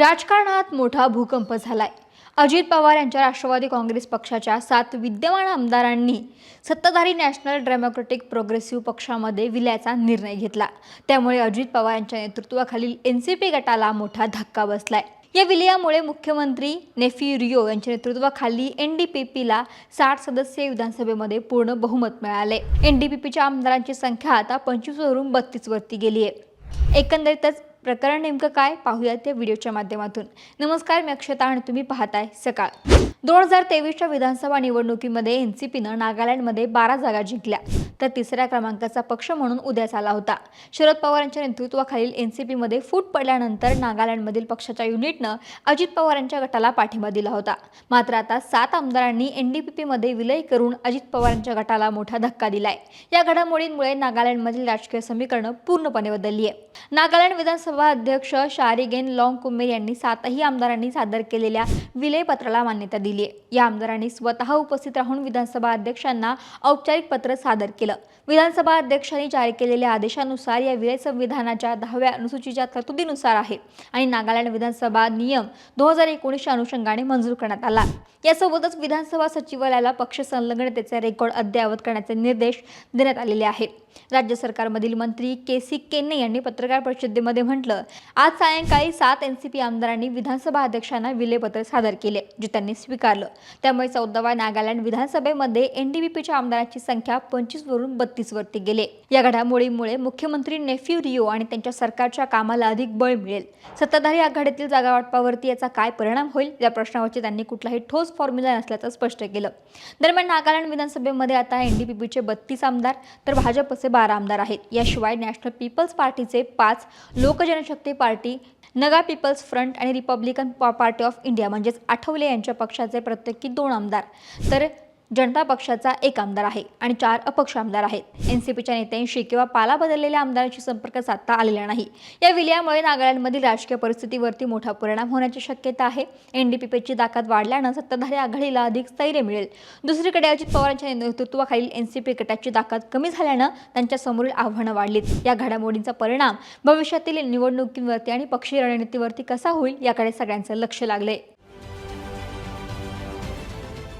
राजकारणात मोठा भूकंप झालाय. अजित पवार यांच्या राष्ट्रवादी काँग्रेस पक्षाच्या सात विद्यमान आमदारांनी सत्ताधारी नॅशनल डेमोक्रेटिक प्रोग्रेसिव्ह पक्षामध्ये विल्याचा निर्णय घेतला. त्यामुळे अजित पवार यांच्या नेतृत्वाखालील एन सी पी गटाला मोठा धक्का बसलाय. या विलयामुळे मुख्यमंत्री नेफी रिओ यांच्या नेतृत्वाखाली एन डी पी पीला साठ सदस्यीय विधानसभेमध्ये पूर्ण बहुमत मिळाले एन डी पी पीच्या आमदारांची संख्या आता पंचवीसवरून बत्तीसवरती गेली आहे एकंदरीतच प्रकरण नेमकं काय? पाहूया त्या व्हिडिओच्या माध्यमातून. नमस्कार मी अक्षता आणि तुम्ही पाहताय सकाळ. दोन हजार तेवीसच्या विधानसभा निवडणुकीमध्ये एन सी पीनं नागालँडमध्ये बारा जागा जिंकल्या. तर तिसऱ्या क्रमांकाचा पक्ष म्हणून उदयास आला होता. शरद पवारांच्या नेतृत्वाखालील एन सी पीमध्ये फूट पडल्यानंतर नागालँडमधील पक्षाच्या युनिटनं अजित पवारांच्या गटाला पाठिंबा दिला होता. मात्र आता सात आमदारांनी एन डी पी पीमध्ये विलय करून अजित पवारांच्या गटाला मोठा धक्का दिलाय. या घडामोडींमुळे नागालँडमधील राजकीय समीकरणं पूर्णपणे बदलली आहे नागालँड विधानसभा अध्यक्ष शारिगेन लॉंग कुमेर यांनी सातही आमदारांनी सादर केलेल्या विलयपत्राला मान्यता दिली आहे. या आमदारांनी स्वतः उपस्थित राहून विधानसभा अध्यक्षांना औपचारिक पत्र सादर केलं. विधानसभा अध्यक्षांनी जारी केलेल्या आदेशानुसार या विलय संविधानाच्या दहाव्या अनुसूचीच्या तरतुदीनुसार आहे आणि नागालँड विधानसभा नियम दोन हजार एकोणीसच्या अनुषंगाने मंजूर करण्यात आला. यासोबतच विधानसभा सचिवालयाला पक्ष संलग्नतेचे रेकॉर्ड अद्ययावत करण्याचे निर्देश देण्यात आलेले आहेत. राज्य सरकारमधील मंत्री के सी केन्ने यांनी पत्रकार परिषदेमध्ये म्हटलं आज सायंकाळी सात एन सी पी आमदारांनी विधानसभा अध्यक्षांना विलेपत्र सादर केले जे त्यांनी स्वीकारलं. त्यामुळे चौदाव्या नागालँड विधानसभेमध्ये एन डी बी पीच्या आमदारांची संख्या पंचवीसवरून बत्तीसवरती गेले. या घडामोडीमुळे मुख्यमंत्री नेफ्यू रिओ आणि त्यांच्या सरकारच्या कामाला अधिक बळ मिळेल. सत्ताधारी आघाडीतील जागा वाटपावरती याचा काय परिणाम होईल या प्रश्नावरची त्यांनी कुठलाही ठोस फॉर्म्युला नसल्याचं स्पष्ट केलं. दरम्यान नागालँड विधानसभेमध्ये आता एन डी पी पीचे बत्तीस आमदार तर पक्षाचे बारा आमदार आहेत. याशिवाय नॅशनल पीपल्स पार्टीचे पाच Lokjanshakti Party Naga People's Front आणि रिपब्लिकन पार्टी ऑफ इंडिया म्हणजेच आठवले यांच्या पक्षाचे प्रत्येकी दोन आमदार. तर जनता पक्षाचा एक आमदार आहे आणि चार अपक्ष आमदार आहेत. एन सी पीच्या नेत्यांशी किंवा पाला बदललेल्या आमदारांशी संपर्क साधता आलेला नाही. या विलयामुळे नागालँडमधील राजकीय परिस्थितीवरती मोठा परिणाम होण्याची शक्यता आहे. एन डी पी पीची ताकद वाढल्यानं सत्ताधारी आघाडीला अधिक स्थैर्य मिळेल. दुसरीकडे अजित पवारांच्या नेतृत्वाखालील एन सी पी गटाची ताकद कमी झाल्यानं त्यांच्या समोरील आव्हानं वाढलीत. या घडामोडींचा परिणाम भविष्यातील निवडणुकींवरती आणि पक्षीय रणनीतीवरती कसा होईल याकडे सगळ्यांचं लक्ष लागले